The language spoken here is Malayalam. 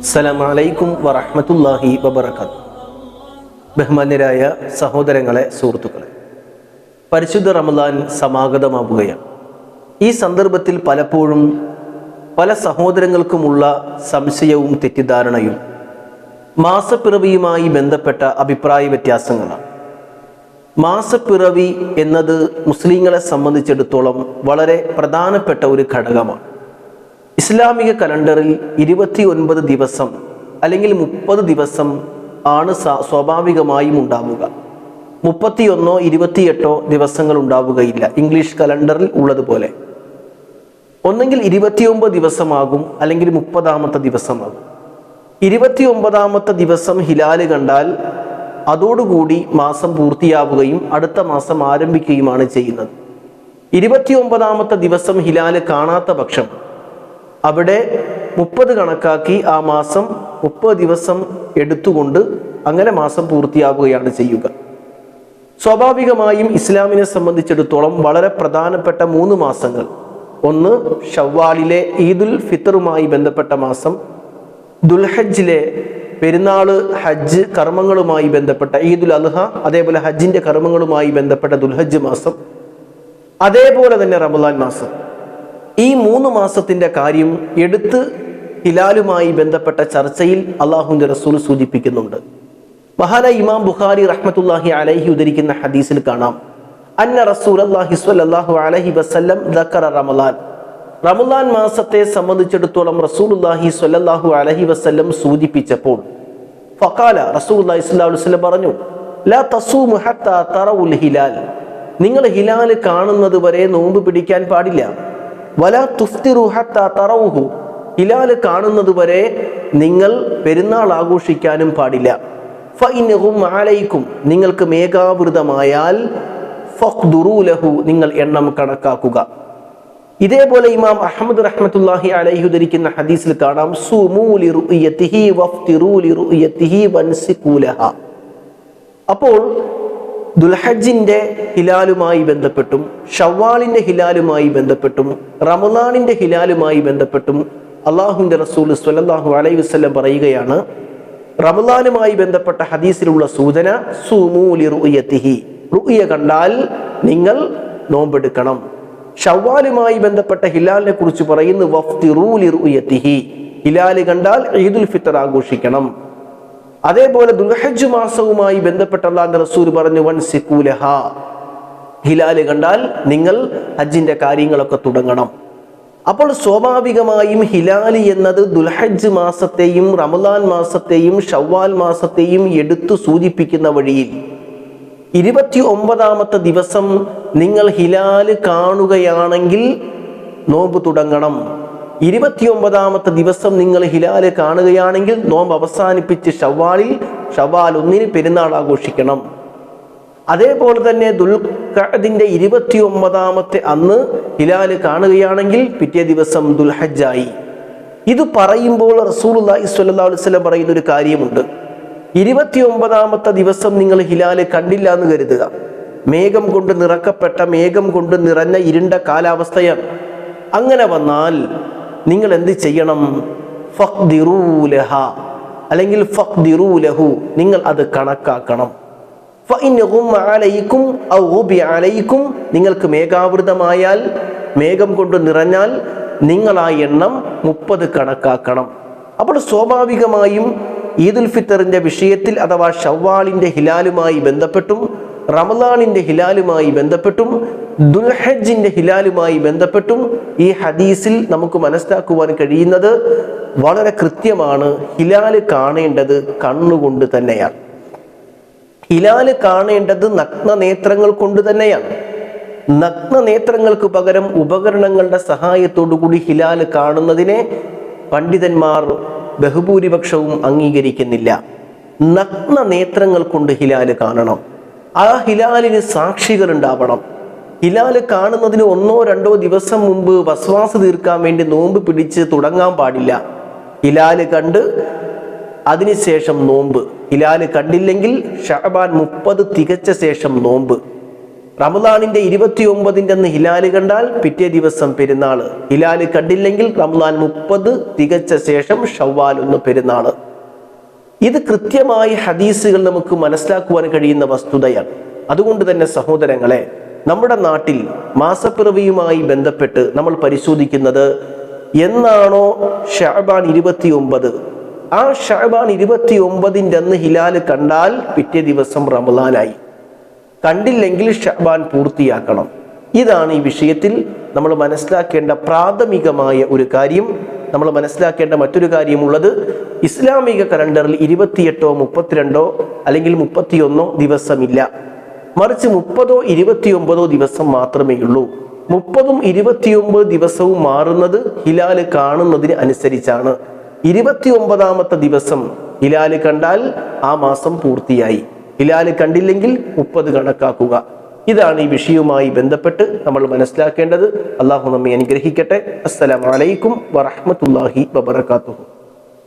അസ്സലാമലൈക്കും വറഹമത്തല്ലാഹി വബർക്കാത്തു ബഹ്മാന്യരായ സഹോദരങ്ങളെ സുഹൃത്തുക്കളെ പരിശുദ്ധ റമദാൻ സമാഗതമാവുകയാണ്. ഈ സന്ദർഭത്തിൽ പലപ്പോഴും പല സഹോദരങ്ങൾക്കുമുള്ള സംശയവും തെറ്റിദ്ധാരണയും മാസപ്പിറവിയുമായി ബന്ധപ്പെട്ട അഭിപ്രായ വ്യത്യാസങ്ങളാണ്. മാസപ്പിറവി എന്നത് മുസ്ലിങ്ങളെ സംബന്ധിച്ചിടത്തോളം വളരെ പ്രധാനപ്പെട്ട ഒരു ഘടകമാണ്. ഇസ്ലാമിക കലണ്ടറിൽ ഇരുപത്തി ഒൻപത് ദിവസം അല്ലെങ്കിൽ മുപ്പത് ദിവസം ആണ് സ്വാഭാവികമായും ഉണ്ടാവുക. മുപ്പത്തിയൊന്നോ ഇരുപത്തിയെട്ടോ ദിവസങ്ങൾ ഉണ്ടാവുകയില്ല ഇംഗ്ലീഷ് കലണ്ടറിൽ ഉള്ളതുപോലെ. ഒന്നെങ്കിൽ ഇരുപത്തിയൊമ്പത് ദിവസമാകും അല്ലെങ്കിൽ മുപ്പതാമത്തെ ദിവസമാകും. ഇരുപത്തി ഒമ്പതാമത്തെ ദിവസം ഹിലാൽ കണ്ടാൽ അതോടുകൂടി മാസം പൂർത്തിയാവുകയും അടുത്ത മാസം ആരംഭിക്കുകയുമാണ് ചെയ്യുന്നത്. ഇരുപത്തി ഒമ്പതാമത്തെ ദിവസം ഹിലാൽ കാണാത്ത പക്ഷം അവിടെ മുപ്പത് കണക്കാക്കി ആ മാസം മുപ്പത് ദിവസം എടുത്തുകൊണ്ട് അങ്ങനെ മാസം പൂർത്തിയാകുകയാണ് ചെയ്യുക. സ്വാഭാവികമായും ഇസ്ലാമിനെ സംബന്ധിച്ചിടത്തോളം വളരെ പ്രധാനപ്പെട്ട മൂന്ന് മാസങ്ങൾ. ഒന്ന് ഷവ്വാലിലെ ഈദുൽ ഫിത്തറുമായി ബന്ധപ്പെട്ട മാസം. ദുൽഹജ്ജിലെ പെരുന്നാൾ ഹജ്ജ് കർമ്മങ്ങളുമായി ബന്ധപ്പെട്ട ഈദുൽ അൽഹ അതേപോലെ ഹജ്ജിന്റെ കർമ്മങ്ങളുമായി ബന്ധപ്പെട്ട ദുൽഹജ്ജ് മാസം. അതേപോലെ തന്നെ റമദാൻ മാസം. ഈ മൂന്ന് മാസത്തിന്റെ കാര്യം എടുത്ത് ഹിലാലുമായി ബന്ധപ്പെട്ട ചർച്ചയിൽ അള്ളാഹുന്റെ റസൂൽ സൂചിപ്പിക്കുന്നുണ്ട്. മഹാന ഇമാം ബുഖാരി റഹ്മത്തുല്ലാഹി അലൈഹി ഉദ്ധരിക്കുന്ന ഹദീസിൽ കാണാം. അന്ന റസൂൽ അള്ളാഹി അലൈഹി വസല്ലം റമലാൻ റമലാൻ മാസത്തെ സംബന്ധിച്ചിടത്തോളം റസൂലുല്ലാഹി സ്വല്ലല്ലാഹു അലൈഹി വസല്ലം സൂചിപ്പിച്ചപ്പോൾ ഫക്കാല റസൂൽ അലൈഹി പറഞ്ഞു ലാ തസൂമു ഹിലാൽ. നിങ്ങൾ ഹിലാൽ കാണുന്നത് വരെ നോമ്പ് പിടിക്കാൻ പാടില്ല. ഹിലാൽ കാണുന്നത് വരെ നിങ്ങൾ പെരുന്നാൾ ആഘോഷിക്കാനും പാടില്ല. ഫൈനഹും ആലയിക്കും നിങ്ങൾക്ക് മേഘാവൃതമായാൽ ഫഖ്ദുറൂ ലഹു നിങ്ങൾ എണ്ണം കണക്കാക്കുക. ഇതേപോലെ ഇമാം അഹമ്മദ് റഹ്മത്തുല്ലാഹി അലൈഹി ധരിക്കുന്ന ഹദീസിൽ കാണാം സുമൂലി അപ്പോൾ ദുൽഹജ്ജിന്റെ ഹിലാലുമായി ബന്ധപ്പെട്ടും ഷവ്വാലിന്റെ ഹിലാലുമായി ബന്ധപ്പെട്ടും റമദാനിന്റെ ഹിലാലുമായി ബന്ധപ്പെട്ടും അള്ളാഹുവിന്റെ റസൂൽ സ്വല്ലല്ലാഹു അലൈഹി വസ്ലം പറയുകയാണ് റമദാനുമായി ബന്ധപ്പെട്ട ഹദീസിലുള്ള സൂചന സുമൂലി റുയത്തിഹി. റുയ കണ്ടാൽ നിങ്ങൾ നോമ്പെടുക്കണം. ഷവ്വാലുമായി ബന്ധപ്പെട്ട ഹിലാലിനെ കുറിച്ച് പറയുന്നു വഫ്തിറൂലി റുയത്തിഹി. ഹിലാൽ കണ്ടാൽ ഈദുൽ ഫിത്തർ ആഘോഷിക്കണം. അതേപോലെ ദുൽഹജ്ജ് മാസവുമായി ബന്ധപ്പെട്ട അള്ളാന്റെ റസൂൽ പറഞ്ഞു വൻ സിക്കൂലഹ ഹിലാൽ കണ്ടാൽ നിങ്ങൾ ഹജ്ജിന്റെ കാര്യങ്ങളൊക്കെ തുടങ്ങണം. അപ്പോൾ സ്വാഭാവികമായും ഹിലാലി എന്നത് ദുൽഹജ് മാസത്തെയും റമദാൻ മാസത്തെയും ഷവ്വാൽ മാസത്തെയും എടുത്തു സൂചിപ്പിക്കുന്ന വഴിയിൽ ഇരുപത്തി ഒമ്പതാമത്തെ ദിവസം നിങ്ങൾ ഹിലാൽ കാണുകയാണെങ്കിൽ നോമ്പ് തുടങ്ങണം. ഇരുപത്തിയൊമ്പതാമത്തെ ദിവസം നിങ്ങൾ ഹിലാൽ കാണുകയാണെങ്കിൽ നോമ്പ് അവസാനിപ്പിച്ച് ഷവ്വാലിൽ ഷവ്വാൽ ഒന്നിന് പെരുന്നാൾ ആഘോഷിക്കണം. അതേപോലെ തന്നെ ദുൽഖഅദിന്റെ ഇരുപത്തി ഒമ്പതാമത്തെ അന്ന് ഹിലാൽ കാണുകയാണെങ്കിൽ പിറ്റേ ദിവസം ദുൽഹജ്ജായി. ഇത് പറയുമ്പോൾ റസൂലുള്ളാഹി സ്വല്ലല്ലാഹു അലൈഹി വസല്ലം പറയുന്ന ഒരു കാര്യമുണ്ട്. ഇരുപത്തി ഒമ്പതാമത്തെ ദിവസം നിങ്ങൾ ഹിലാൽ കണ്ടില്ല എന്ന് കരുതുക. മേഘം കൊണ്ട് നിറക്കപ്പെട്ട മേഘം കൊണ്ട് നിറഞ്ഞ ഇരുണ്ട കാലാവസ്ഥയാണ്. അങ്ങനെ വന്നാൽ നിങ്ങൾ എന്ത് ചെയ്യണം അല്ലെങ്കിൽ നിങ്ങൾ അത് കണക്കാക്കണം. അലൈക്കും നിങ്ങൾക്ക് മേഘാവൃതമായാൽ മേഘം കൊണ്ട് നിറഞ്ഞാൽ നിങ്ങൾ ആ എണ്ണം മുപ്പത് കണക്കാക്കണം. അപ്പോൾ സ്വാഭാവികമായും ഈദുൽ ഫിത്തറിന്റെ വിഷയത്തിൽ അഥവാ ഷവ്വാളിന്റെ ഹിലാലുമായി ബന്ധപ്പെട്ടും റമദാനിന്റെ ഹിലാലുമായി ബന്ധപ്പെട്ടും ദുൽഹജ്ജിന്റെ ഹിലാലുമായി ബന്ധപ്പെട്ടും ഈ ഹദീസിൽ നമുക്ക് മനസ്സിലാക്കുവാൻ കഴിയുന്നത് വളരെ കൃത്യമാണ്. ഹിലാൽ കാണേണ്ടത് കണ്ണുകൊണ്ട് തന്നെയാണ്. ഹിലാൽ കാണേണ്ടത് നഗ്ന നേത്രങ്ങൾ കൊണ്ട് തന്നെയാണ്. നഗ്ന നേത്രങ്ങൾക്ക് പകരം ഉപകരണങ്ങളുടെ സഹായത്തോടു കൂടി ഹിലാൽ കാണുന്നതിനെ പണ്ഡിതന്മാർ ബഹുഭൂരിപക്ഷവും അംഗീകരിക്കുന്നില്ല. നഗ്ന നേത്രങ്ങൾ കൊണ്ട് ഹിലാൽ കാണണം. ആ ഹിലാലിന് സാക്ഷികൾ ഉണ്ടാവണം ഹിലാൽ കാണുന്നതിന് ഒന്നോ രണ്ടോ ദിവസം മുമ്പ് വസ്വാസ് തീർക്കാൻ വേണ്ടി നോമ്പ് പിടിച്ച് തുടങ്ങാൻ പാടില്ല. ഹിലാൽ കണ്ട് അതിനുശേഷം നോമ്പ്. ഹിലാൽ കണ്ടില്ലെങ്കിൽ ഷഹബാൻ മുപ്പത് തികച്ച ശേഷം നോമ്പ്. റമദാനിന്റെ ഇരുപത്തി ഒമ്പതിന്റെ അന്ന് ഹിലാൽ കണ്ടാൽ പിറ്റേ ദിവസം പെരുന്നാൾ. ഹിലാൽ കണ്ടില്ലെങ്കിൽ റമദാൻ മുപ്പത് തികച്ച ശേഷം ഷവ്വാൽ ഒന്ന് പെരുന്നാൾ. ഇത് കൃത്യമായി ഹദീസുകൾ നമുക്ക് മനസ്സിലാക്കുവാൻ കഴിയുന്ന വസ്തുതയാണ്. അതുകൊണ്ട് തന്നെ സഹോദരങ്ങളെ നമ്മുടെ നാട്ടിൽ മാസപ്പിറവിയുമായി ബന്ധപ്പെട്ട് നമ്മൾ പരിശോധിക്കുന്നത് എന്നാണോ ഷാബാൻ ഇരുപത്തി ഒമ്പത് ആ ഷാബാൻ ഇരുപത്തി ഒമ്പതിന്റെ അന്ന് ഹിലാൽ കണ്ടാൽ പിറ്റേ ദിവസം റമലാനായി കണ്ടില്ലെങ്കിൽ ഷാബാൻ പൂർത്തിയാക്കണം. ഇതാണ് ഈ വിഷയത്തിൽ നമ്മൾ മനസ്സിലാക്കേണ്ട പ്രാഥമികമായ ഒരു കാര്യം. നമ്മൾ മനസ്സിലാക്കേണ്ട മറ്റൊരു കാര്യമുള്ളത് ഇസ്ലാമിക കലണ്ടറിൽ ഇരുപത്തിയെട്ടോ മുപ്പത്തിരണ്ടോ അല്ലെങ്കിൽ മുപ്പത്തിയൊന്നോ ദിവസമില്ല. മറിച്ച് മുപ്പതോ ഇരുപത്തിയൊമ്പതോ ദിവസം മാത്രമേ ഉള്ളൂ. മുപ്പതും ഇരുപത്തിയൊമ്പത് ദിവസവും മാറുന്നത് ഹിലാൽ കാണുന്നതിന് അനുസരിച്ചാണ്. ഇരുപത്തിയൊമ്പതാമത്തെ ദിവസം ഹിലാൽ കണ്ടാൽ ആ മാസം പൂർത്തിയായി. ഹിലാൽ കണ്ടില്ലെങ്കിൽ മുപ്പത് കണക്കാക്കുക. ഇതാണ് ഈ വിഷയവുമായി ബന്ധപ്പെട്ട് നമ്മൾ മനസ്സിലാക്കേണ്ടത്. അള്ളാഹു നമ്മെ അനുഗ്രഹിക്കട്ടെ. അസ്സലാമലൈക്കും വറഹമത്തല്ലാഹി വബർക്കാത്തു